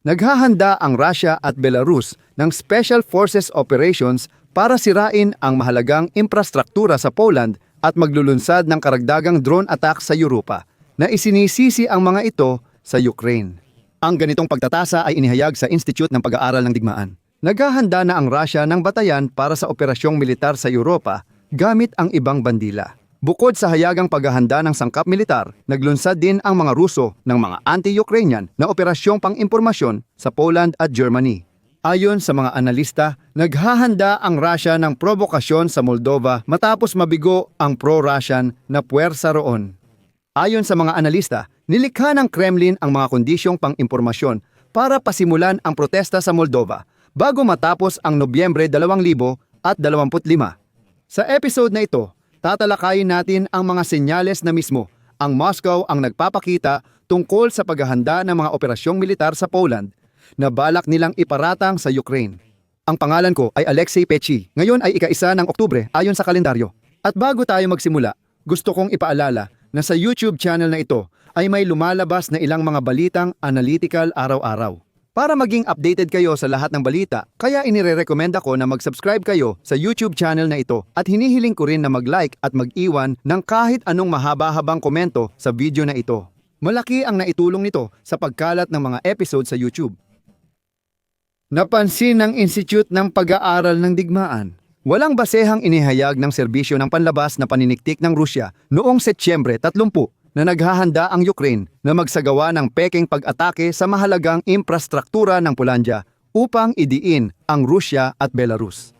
Naghahanda ang Russia at Belarus ng Special Forces Operations para sirain ang mahalagang infrastruktura sa Poland at maglulunsad ng karagdagang drone attack sa Europa na isinisisi ang mga ito sa Ukraine. Ang ganitong pagtatasa ay inihayag sa Institute ng Pag-aaral ng Digmaan. Naghahanda na ang Russia ng batayan para sa operasyong militar sa Europa gamit ang ibang bandila. Bukod sa hayagang paghahanda ng sangkap militar, naglunsad din ang mga Ruso ng mga anti-Ukrainian na operasyong pang-impormasyon sa Poland at Germany. Ayon sa mga analista, naghahanda ang Russia ng provokasyon sa Moldova matapos mabigo ang pro-Russian na puwersa roon. Ayon sa mga analista, nilikha ng Kremlin ang mga kondisyong pang-impormasyon para pasimulan ang protesta sa Moldova bago matapos ang Nobyembre 2025. Sa episode na ito, tatalakayin natin ang mga senyales na mismo ang Moscow ang nagpapakita tungkol sa paghahanda ng mga operasyong militar sa Poland na balak nilang iparatang sa Ukraine. Ang pangalan ko ay Alexei Pechi. Ngayon ay ika-isa ng Oktubre ayon sa kalendaryo. At bago tayo magsimula, gusto kong ipaalala na sa YouTube channel na ito ay may lumalabas na ilang mga balitang analytical araw-araw. Para maging updated kayo sa lahat ng balita, kaya inirerekomenda ko na mag-subscribe kayo sa YouTube channel na ito at hinihiling ko rin na mag-like at mag-iwan ng kahit anong mahaba-habang komento sa video na ito. Malaki ang naitulong nito sa pagkalat ng mga episode sa YouTube. Napansin ng Institute ng Pag-aaral ng Digmaan. Walang basehang inihayag ng serbisyo ng panlabas na paniniktik ng Rusya noong Setyembre 30 na naghahanda ang Ukraine na magsagawa ng peking pag-atake sa mahalagang infrastruktura ng Polandia upang idiin ang Rusya at Belarus.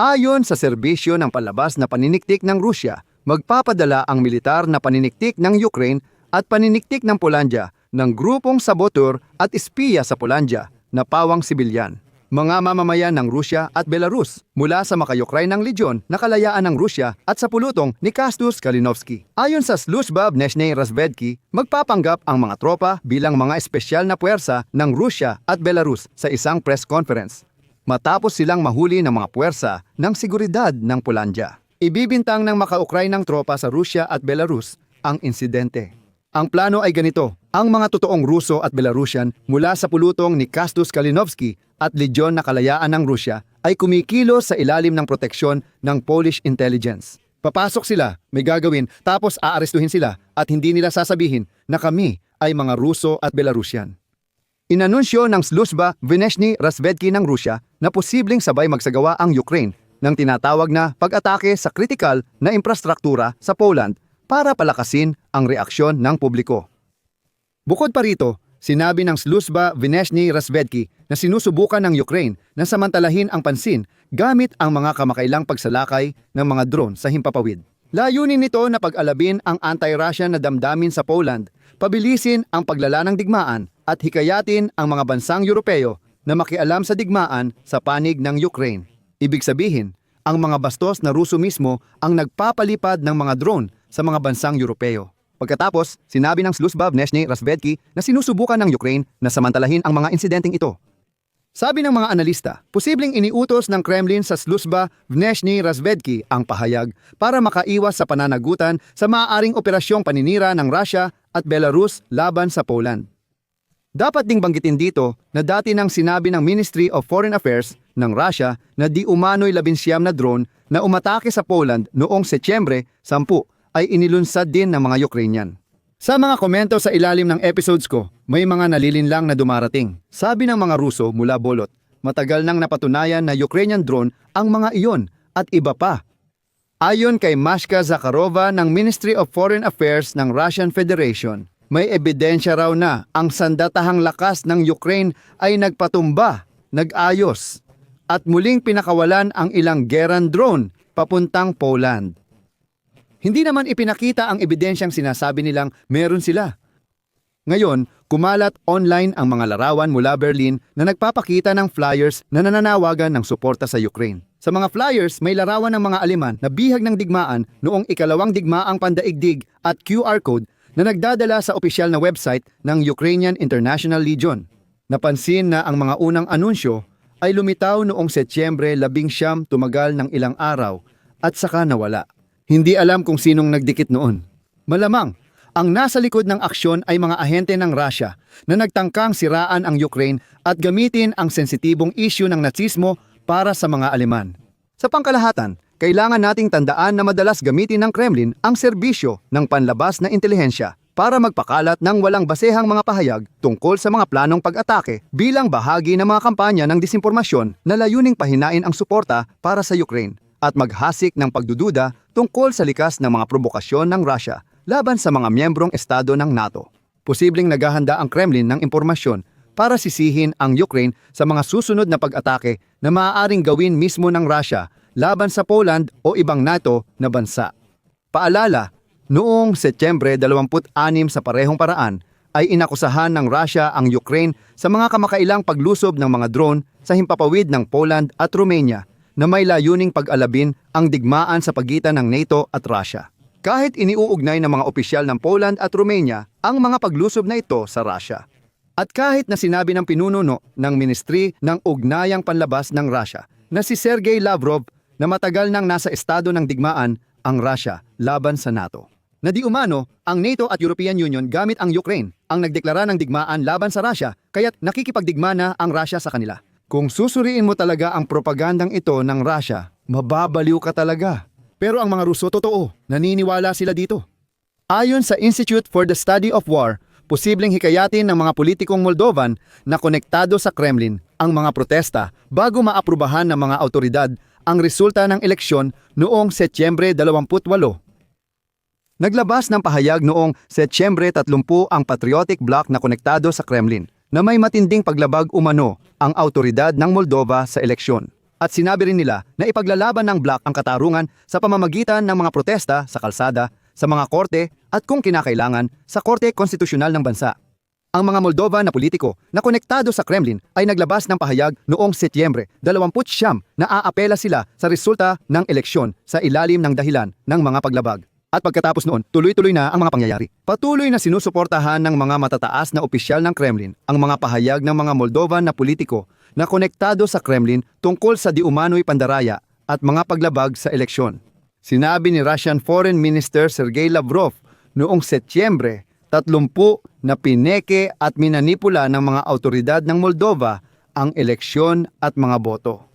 Ayon sa serbisyo ng panlabas na paniniktik ng Rusya, magpapadala ang militar na paniniktik ng Ukraine at paniniktik ng Polandia ng grupong saboteur at espiya sa Polandia na pawang sibilyan. Mga mamamayan ng Rusya at Belarus mula sa makayukray ng legion na kalayaan ng Rusya at sa pulutong ni Kastus Kalinowski. Ayon sa Sluzhba Vneshny Razvedki, magpapanggap ang mga tropa bilang mga espesyal na puwersa ng Rusya at Belarus sa isang press conference. Matapos silang mahuli ng mga puwersa ng seguridad ng Polandia. Ibibintang ng makaukray ng tropa sa Rusya at Belarus ang insidente. Ang plano ay ganito, ang mga totoong Ruso at Belarusian mula sa pulutong ni Kastus Kalinowski at Legion na Kalayaan ng Rusya ay kumikilos sa ilalim ng proteksyon ng Polish intelligence. Papasok sila, may gagawin, tapos aarestuhin sila at hindi nila sasabihin na kami ay mga Ruso at Belarusian. Inanunsyo ng Sluzhba Vneshny Razvedki ng Rusya na posibleng sabay magsagawa ang Ukraine ng tinatawag na pag-atake sa kritikal na infrastruktura sa Poland para palakasin ang reaksyon ng publiko. Bukod pa rito, sinabi ng Sluzhba Vneshny Razvedki na sinusubukan ng Ukraine na samantalahin ang pansin gamit ang mga kamakailang pagsalakay ng mga drone sa himpapawid. Layunin nito na pag-alabin ang anti-Russian na damdamin sa Poland, pabilisin ang paglala ng digmaan at hikayatin ang mga bansang Europeo na makialam sa digmaan sa panig ng Ukraine. Ibig sabihin, ang mga bastos na Ruso mismo ang nagpapalipad ng mga drone sa mga bansang Europeo. Pagkatapos, sinabi ng Sluzhba Vneshny Razvedki na sinusubukan ng Ukraine na samantalahin ang mga insidenteng ito. Sabi ng mga analista, posibleng iniutos ng Kremlin sa Sluzhba Vneshny Razvedki ang pahayag para makaiwas sa pananagutan sa maaaring operasyong paninira ng Russia at Belarus laban sa Poland. Dapat ding banggitin dito na dati nang sinabi ng Ministry of Foreign Affairs ng Russia na di umano'y labinsyam na drone na umatake sa Poland noong Setyembre 10 ay inilunsad din ng mga Ukrainian. Sa mga komento sa ilalim ng episodes ko, may mga nalilinlang na dumarating. Sabi ng mga Ruso mula Bolot, matagal nang napatunayan na Ukrainian drone ang mga iyon at iba pa. Ayon kay Mashka Zakharova ng Ministry of Foreign Affairs ng Russian Federation, may ebidensya raw na ang sandatahang lakas ng Ukraine ay nagpatumba, nag-ayos, at muling pinakawalan ang ilang Geran drone papuntang Poland. Hindi naman ipinakita ang ebidensyang sinasabi nilang meron sila. Ngayon, kumalat online ang mga larawan mula Berlin na nagpapakita ng flyers na nananawagan ng suporta sa Ukraine. Sa mga flyers, may larawan ng mga Aleman na bihag ng digmaan noong ikalawang digmaang pandaigdig at QR code na nagdadala sa opisyal na website ng Ukrainian International Legion. Napansin na ang mga unang anunsyo ay lumitaw noong Setyembre 11 tumagal ng ilang araw at saka nawala. Hindi alam kung sinong nagdikit noon. Malamang, Ang nasa likod ng aksyon ay mga ahente ng Russia na nagtangkang siraan ang Ukraine at gamitin ang sensitibong issue ng natsismo para sa mga Aleman. Sa pangkalahatan, kailangan nating tandaan na madalas gamitin ng Kremlin ang serbisyo ng panlabas na intelihensya para magpakalat ng walang basehang mga pahayag tungkol sa mga planong pag-atake bilang bahagi ng mga kampanya ng disinformasyon na layuning pahinain ang suporta para sa Ukraine at maghasik ng pagdududa tungkol sa likas ng mga provokasyon ng Russia laban sa mga miyembrong estado ng NATO. Posibleng naghahanda ang Kremlin ng impormasyon para sisihin ang Ukraine sa mga susunod na pag-atake na maaaring gawin mismo ng Russia laban sa Poland o ibang NATO na bansa. Paalala, noong Setyembre 26 sa parehong paraan ay inakusahan ng Russia ang Ukraine sa mga kamakailang paglusob ng mga drone sa himpapawid ng Poland at Romania na may layuning pag-alabin ang digmaan sa pagitan ng NATO at Russia. Kahit iniuugnay ng mga opisyal ng Poland at Romania ang mga paglusob na ito sa Russia. At kahit na sinabi ng pinununo ng Ministry ng Ugnayang Panlabas ng Russia na si Sergey Lavrov na matagal nang nasa estado ng digmaan ang Russia laban sa NATO. Na di umano, ang NATO at European Union gamit ang Ukraine ang nagdeklara ng digmaan laban sa Russia kaya't nakikipagdigma na ang Russia sa kanila. Kung susuriin mo talaga ang propagandang ito ng Russia, mababaliw ka talaga. Pero ang mga Ruso totoo, naniniwala sila dito. Ayon sa Institute for the Study of War, posibleng hikayatin ng mga politikong Moldovan na konektado sa Kremlin ang mga protesta bago maaprubahan ng mga autoridad ang resulta ng eleksyon noong Setyembre 28. Naglabas ng pahayag noong Setyembre 30 ang Patriotic Bloc na konektado sa Kremlin na may matinding paglabag umano ang autoridad ng Moldova sa eleksyon. At sinabi rin nila na ipaglalaban ng bloc ang katarungan sa pamamagitan ng mga protesta sa kalsada, sa mga korte at kung kinakailangan sa Korte Konstitusyonal ng Bansa. Ang mga Moldova na politiko na konektado sa Kremlin ay naglabas ng pahayag noong Setyembre 29 na aapela sila sa resulta ng eleksyon sa ilalim ng dahilan ng mga paglabag. At pagkatapos noon, tuloy-tuloy na ang mga pangyayari. Patuloy na sinusuportahan ng mga matataas na opisyal ng Kremlin ang mga pahayag ng mga Moldovan na politiko na konektado sa Kremlin tungkol sa diumano'y pandaraya at mga paglabag sa eleksyon. Sinabi ni Russian Foreign Minister Sergei Lavrov noong Setyembre 30 na pineke at minanipula ng mga autoridad ng Moldova ang eleksyon at mga boto.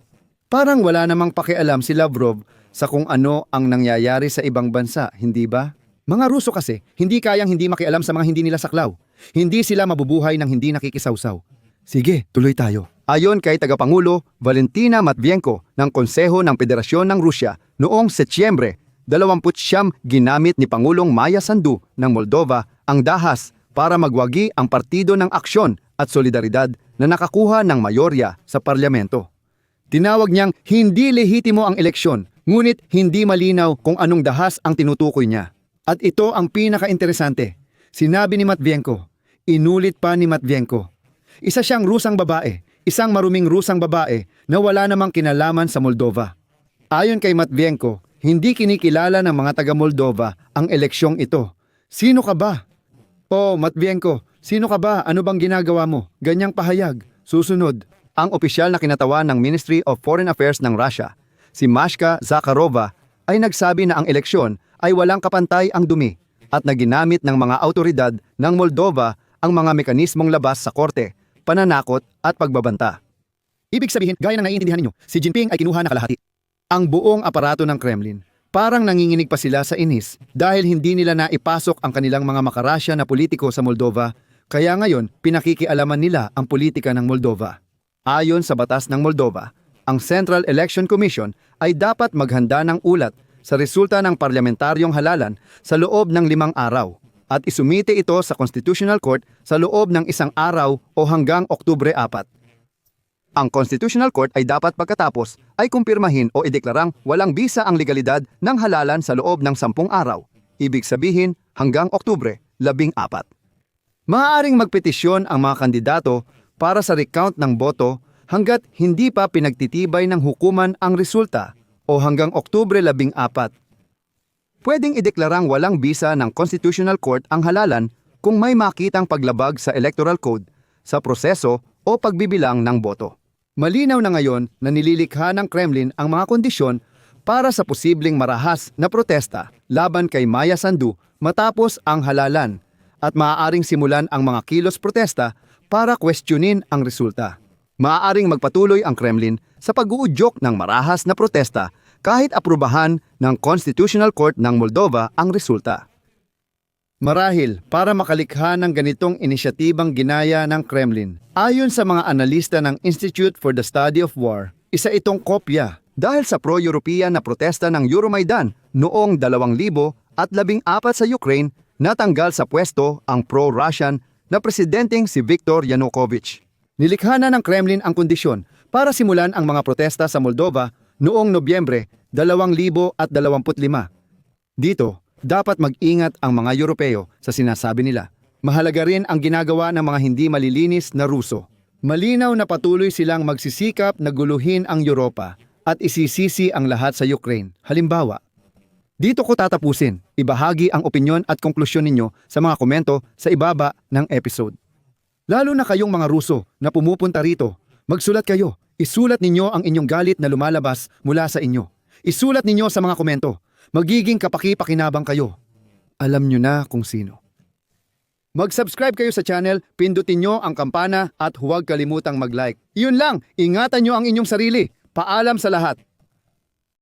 Parang wala namang pakialam si Lavrov sa kung ano ang nangyayari sa ibang bansa, hindi ba? Mga Ruso kasi, hindi kayang hindi makialam sa mga hindi nila saklaw. Hindi sila mabubuhay ng hindi nakikisawsaw. Sige, tuloy tayo. Ayon kay Tagapangulo Valentina Matvienko ng Konseho ng Federasyon ng Rusya noong Setyembre 29 ginamit ni Pangulong Maya Sandu ng Moldova ang dahas para magwagi ang partido ng aksyon at solidaridad na nakakuha ng mayorya sa parlamento. Tinawag niyang hindi lehitimo ang eleksyon, ngunit hindi malinaw kung anong dahas ang tinutukoy niya. At ito ang pinaka-interesante. Sinabi ni Matvienko, inulit pa ni Matvienko. Isa siyang rusang babae, isang maruming rusang babae na wala namang kinalaman sa Moldova. Ayon kay Matvienko, hindi kinikilala ng mga taga-Moldova ang eleksyong ito. Sino ka ba? Oh, Matvienko, sino ka ba? Ano bang ginagawa mo? Ganyang pahayag. Susunod, ang opisyal na kinatawan ng Ministry of Foreign Affairs ng Russia, si Mashka Zakharova, ay nagsabi na ang eleksyon ay walang kapantay ang dumi at na ginamit ng mga autoridad ng Moldova ang mga mekanismong labas sa korte, pananakot at pagbabanta. Ibig sabihin, gaya ng naiintindihan ninyo, si Jinping ay kinuha na kalahati. Ang buong aparato ng Kremlin, parang nanginginig pa sila sa inis dahil hindi nila naipasok ang kanilang mga makarasya na politiko sa Moldova, kaya ngayon pinakikialaman nila ang politika ng Moldova. Ayon sa batas ng Moldova, ang Central Election Commission ay dapat maghanda ng ulat sa resulta ng parlamentaryong halalan sa loob ng limang araw at isumite ito sa Constitutional Court sa loob ng isang araw o hanggang Oktubre 4. Ang Constitutional Court ay dapat pagkatapos ay kumpirmahin o ideklarang walang bisa ang legalidad ng halalan sa loob ng sampung araw, ibig sabihin hanggang Oktubre 14. Maaaring magpetisyon ang mga kandidato para sa recount ng boto hanggat hindi pa pinagtitibay ng hukuman ang resulta o hanggang Oktubre 14. Pwedeng ideklarang walang bisa ng Constitutional Court ang halalan kung may makitang paglabag sa Electoral Code sa proseso o pagbibilang ng boto. Malinaw na ngayon na nililikha ng Kremlin ang mga kondisyon para sa posibleng marahas na protesta laban kay Maya Sandu matapos ang halalan at maaaring simulan ang mga kilos protesta para questionin ang resulta. Maaaring magpatuloy ang Kremlin sa pag-uudyok ng marahas na protesta kahit aprubahan ng Constitutional Court ng Moldova ang resulta. Marahil para makalikha ng ganitong inisyatibang ginaya ng Kremlin. Ayon sa mga analista ng Institute for the Study of War, isa itong kopya dahil sa pro-European na protesta ng Euromaidan noong 2014 sa Ukraine natanggal sa pwesto ang pro-Russian na presidenteng si Viktor Yanukovych. Nilikha na ng Kremlin ang kondisyon para simulan ang mga protesta sa Moldova noong Nobyembre 2025. Dito, dapat mag-ingat ang mga Europeo sa sinasabi nila. Mahalaga rin ang ginagawa ng mga hindi malilinis na Ruso. Malinaw na patuloy silang magsisikap na guluhin ang Europa at isisisi ang lahat sa Ukraine. Halimbawa, dito ko tatapusin. Ibahagi ang opinyon at konklusyon ninyo sa mga komento sa ibaba ng episode. Lalo na kayong mga Ruso na pumupunta rito, magsulat kayo. Isulat ninyo ang inyong galit na lumalabas mula sa inyo. Isulat ninyo sa mga komento. Magiging kapaki-pakinabang kayo. Alam nyo na kung sino. Mag-subscribe kayo sa channel, pindutin nyo ang kampana at huwag kalimutang mag-like. Yun lang, ingatan nyo ang inyong sarili. Paalam sa lahat.